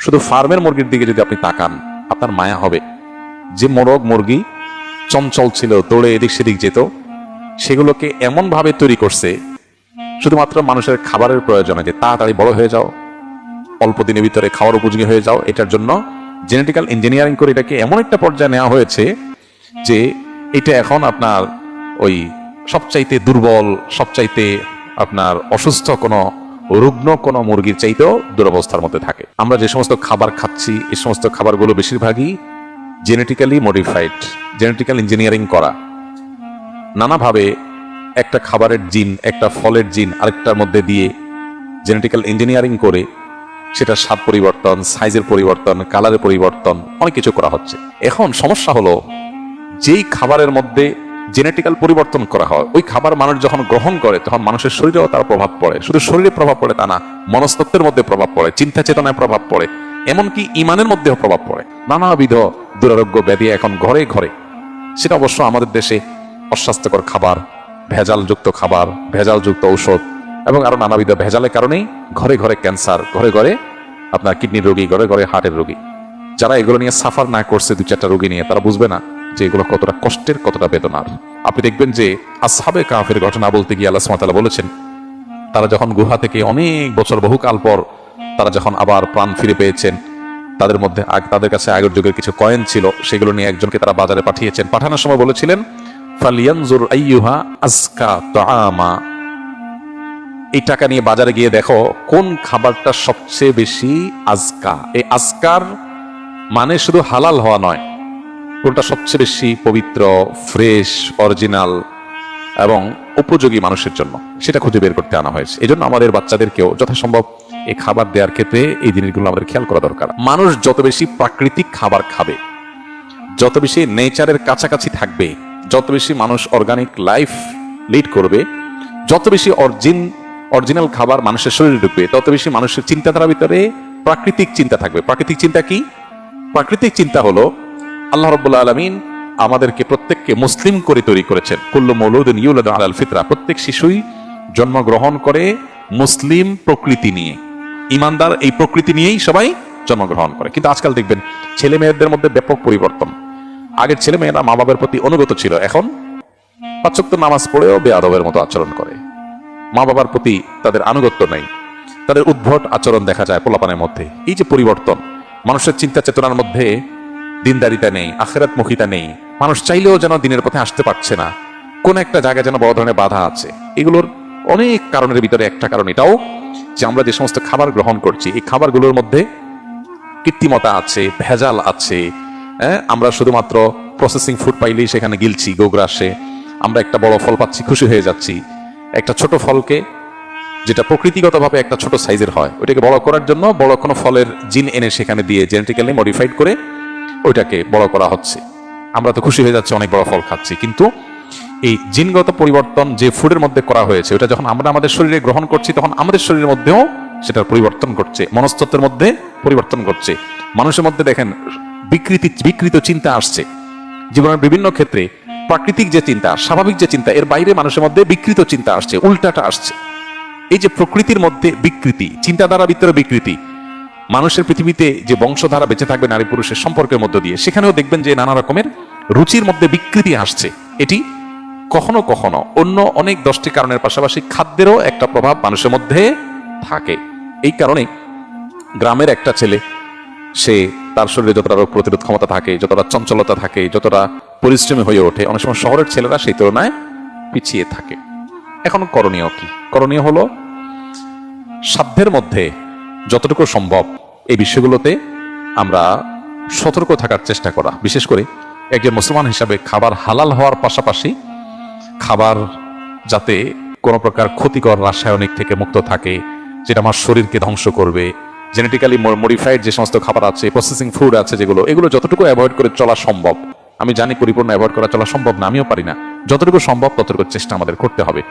শুধু ফার্মের মুরগির দিকে যদি আপনি তাকান, আপনার মায়া হবে। যে মোরগ মুরগি চঞ্চল ছিল, দৌড়ে এদিক সেদিক যেত, সেগুলোকে এমনভাবে তৈরি করছে, শুধুমাত্র মানুষের খাবারের প্রয়োজনে যে তাড়াতাড়ি বড় হয়ে যাও, অল্প দিনের ভিতরে খাওয়ার উপযোগী হয়ে যাও, এটার জন্য জেনেটিক্যাল ইঞ্জিনিয়ারিং করে এটাকে এমন একটা পর্যায়ে নেওয়া হয়েছে যে এটা এখন আপনার ওই সবচাইতে দুর্বল, সবচাইতে আপনার অসুস্থ কোনো রুগ্ন কোনো মুরগির চাইতেও দুরবস্থার মধ্যে থাকে। আমরা যে সমস্ত খাবার খাচ্ছি, এই সমস্ত খাবারগুলো বেশিরভাগই জেনেটিক্যালি মডিফাইড জেনেটিক্যাল ইঞ্জিনিয়ারিং করা। নানাভাবে একটা খাবারের জিন একটা ফলের জিন আরেকটার মধ্যে দিয়ে জেনেটিক্যাল ইঞ্জিনিয়ারিং করে সেটা স্বাদ পরিবর্তন সাইজের পরিবর্তন কালারের পরিবর্তন, অনেক কিছু করা হচ্ছে। এখন সমস্যা হলো, যেই খাবারের মধ্যে জেনেটিক্যাল পরিবর্তন করা হয়। ওই খাবার মানুষ যখন গ্রহণ করে, তখন মানুষের শরীরেও তার প্রভাব পড়ে। শুধু শরীরে প্রভাব পড়ে তা না, মনস্তত্বের মধ্যে প্রভাব পড়ে, চিন্তা চেতনায় প্রভাব পড়ে, এমনকি ইমানের মধ্যেও প্রভাব পড়ে। নানাবিধ দুরারোগ্য ব্যাধি এখন ঘরে ঘরে। সেটা অবশ্য আমাদের দেশে অস্বাস্থ্যকর খাবার, ভেজালযুক্ত খাবার, ভেজালযুক্ত ঔষধ এবং আরও নানাবিধ ভেজালের কারণেই ঘরে ঘরে ক্যান্সার, ঘরে ঘরে আপনার কিডনির রোগী, ঘরে ঘরে হার্টের রোগী। যারা এগুলো নিয়ে সাফার না করছে দু চারটা রোগী নিয়ে, তারা বুঝবে না যে এগুলো কতটা কষ্টের, কতটা বেদনার। আপনি দেখবেন যে আসহাবে কাফের ঘটনা বলতে গিয়ে আল্লাহ তাআলা বলেছেন, তারা যখন গুহা থেকে অনেক বছর, বহুকাল পর তারা যখন আবার প্রাণ ফিরে পেয়েছেন, তাদের মধ্যে তাদের কাছে আগের যুগের কিছু কয়েন ছিল, সেগুলো নিয়ে একজনকে তারা বাজারে পাঠিয়েছেন। পাঠানোর সময় বলেছিলেন এই টাকা নিয়ে বাজারে গিয়ে দেখো, কোন খাবারটা সবচেয়ে বেশি আজকা? এই আজকার মানে শুধু হালাল হওয়া নয় কোনটা সবচেয়ে বেশি পবিত্র, ফ্রেশ, অরিজিনাল এবং উপযোগী মানুষের জন্য? সেটা খুঁজে বের করতে আনা হয়েছে। এই জন্য আমাদের বাচ্চাদেরকেও যথাসম্ভব এই খাবার দেওয়ার ক্ষেত্রে এই জিনিসগুলো আমাদের খেয়াল করা দরকার। মানুষ যত বেশি প্রাকৃতিক খাবার খাবে, যত বেশি নেচারের কাছাকাছি থাকবে, যত বেশি মানুষ অর্গানিক লাইফ লিড করবে, যত বেশি অরিজিন, অরিজিনাল খাবার মানুষের শরীরে ঢুকবে, তত বেশি মানুষের চিন্তাধারার ভিতরে প্রাকৃতিক চিন্তা থাকবে। প্রাকৃতিক চিন্তা কি? প্রাকৃতিক চিন্তা হলো আল্লাহ রব্বুল্লা আলমিন আমাদেরকে প্রত্যেককে মুসলিম করে তৈরি করেছেন। কুল্লু মৌলুদিন ইউলাদ আলাল ফিতরা। প্রত্যেক শিশুই জন্মগ্রহণ করে মুসলিম প্রকৃতি নিয়ে। ইমানদার এই প্রকৃতি নিয়েই সবাই জন্মগ্রহণ করে। কিন্তু আজকাল দেখবেন ছেলে মেয়েদের মধ্যে ব্যাপক পরিবর্তন। আগের ছেলে মেয়েরা মা বাবার প্রতি অনুগত ছিল। এখন পাঁচক্ত নামাজ পড়েও বেয়াদবের মতো আচরণ করে। মা বাবার প্রতি তাদের আনুগত্য নেই। তাদের উদ্ভট আচরণ দেখা যায় পোলাপানের মধ্যে। এই যে পরিবর্তন, মানুষের চিন্তা চেতনার মধ্যে দিনদারিতা নেই আখেরাত মুখিতা নেই। মানুষ চাইলেও যেন দিনের পথে আসতে পারছে না। কোন একটা জায়গায় যেন বড় ধরনের বাধা আছে। এগুলোর অনেক কারণের ভিতরে একটা কারণ এটাও যে আমরা যে সমস্ত খাবার গ্রহণ করছি, এই খাবারগুলোর মধ্যে কৃত্রিমতা আছে, ভেজাল আছে। হ্যাঁ আমরা শুধুমাত্র প্রসেসিং ফুড পাইলেই সেখানে গিলছি গোগ্রাসে আমরা একটা বড় ফল পাচ্ছি, খুশি হয়ে যাচ্ছি। একটা ছোট ফলকে যেটা প্রকৃতিগতভাবে একটা ছোট সাইজের হয়, ওইটাকে বড় করার জন্য বড় কোনো ফলের জিন এনে সেখানে দিয়ে জেনেটিক্যালি মডিফাইড করে ওইটাকে বড় করা হচ্ছে। আমরা তো খুশি হয়ে যাচ্ছি, অনেক বড় ফল খাচ্ছি। কিন্তু এই জিনগত পরিবর্তন যে ফুডের মধ্যে করা হয়েছে ওটা যখন আমরা আমাদের শরীরে গ্রহণ করছি, তখন আমাদের শরীরের মধ্যেও সেটার পরিবর্তন করছে মনস্তত্বের মধ্যে পরিবর্তন করছে মানুষের মধ্যে দেখেন, বিকৃতি, বিকৃত চিন্তা আসছে। জীবনের বিভিন্ন ক্ষেত্রে প্রাকৃতিক যে চিন্তা, স্বাভাবিক যে চিন্তা, এর বাইরে মানুষের মধ্যে বিকৃত চিন্তা আসছে, উল্টাটা আসছে। এই যে প্রকৃতির মধ্যে বিকৃতি, চিন্তাধারা ভিতরে বিকৃতি মানুষের পৃথিবীতে যে বংশধারা বেঁচে থাকবে নারী পুরুষের সম্পর্কের মধ্য দিয়ে, সেখানেও দেখবেন যে নানা রকমের রুচির মধ্যে বিকৃতি আসছে। এটি কখনো কখনো অন্য অনেক দশটি কারণের পাশাপাশি খাদ্যেরও একটা প্রভাব মানুষের মধ্যে থাকে। এই কারণে গ্রামের একটা ছেলে, সে তার শরীরে যতটা রোগ প্রতিরোধ ক্ষমতা থাকে, যতটা চঞ্চলতা থাকে, যতটা পরিশ্রমী হয়ে ওঠে, অনেক সময় শহরের ছেলেরা সেই তুলনায় পিছিয়ে থাকে। এখন করণীয় কি? করণীয় হলো সাধ্যের মধ্যে যতটুকু সম্ভব এই বিষয়গুলোতে আমরা সতর্ক থাকার চেষ্টা করা। বিশেষ করে একজন মুসলমান হিসাবে খাবার হালাল হওয়ার পাশাপাশি খাবার যাতে কোনো প্রকার ক্ষতিকর রাসায়নিক থেকে মুক্ত থাকে, যেটা আমার শরীরকে ধ্বংস করবে জেনেটিক্যালি মডিফাইড যে সমস্ত খাবার আছে প্রসেসিং ফুড আছে যেগুলো, এগুলো যতটুকু অ্যাভয়েড করে চলা সম্ভব। আমি জানি পরিপূর্ণ অ্যাভয়েড করা চলা সম্ভব না, আমিও পারি না। যতটুকু সম্ভব ততটুকু চেষ্টা আমাদের করতে হবে।